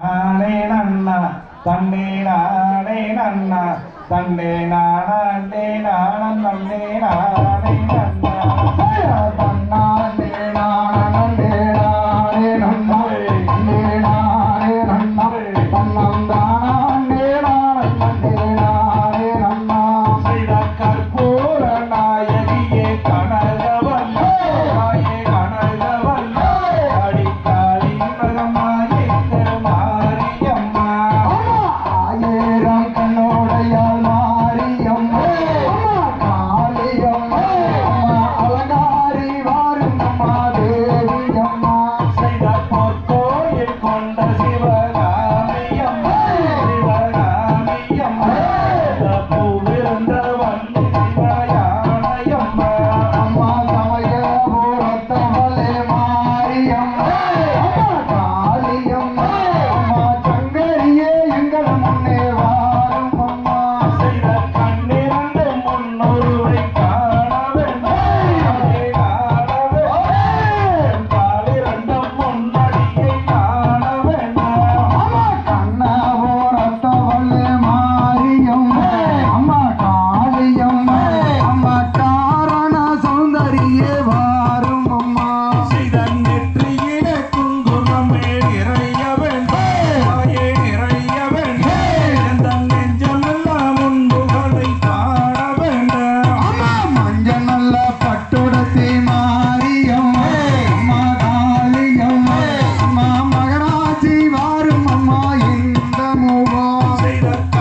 నాడేనన్న తండే నాడేనన్న తండే నాడంటే నాడం తండే నాడేనన్న తన్నా செய்தார்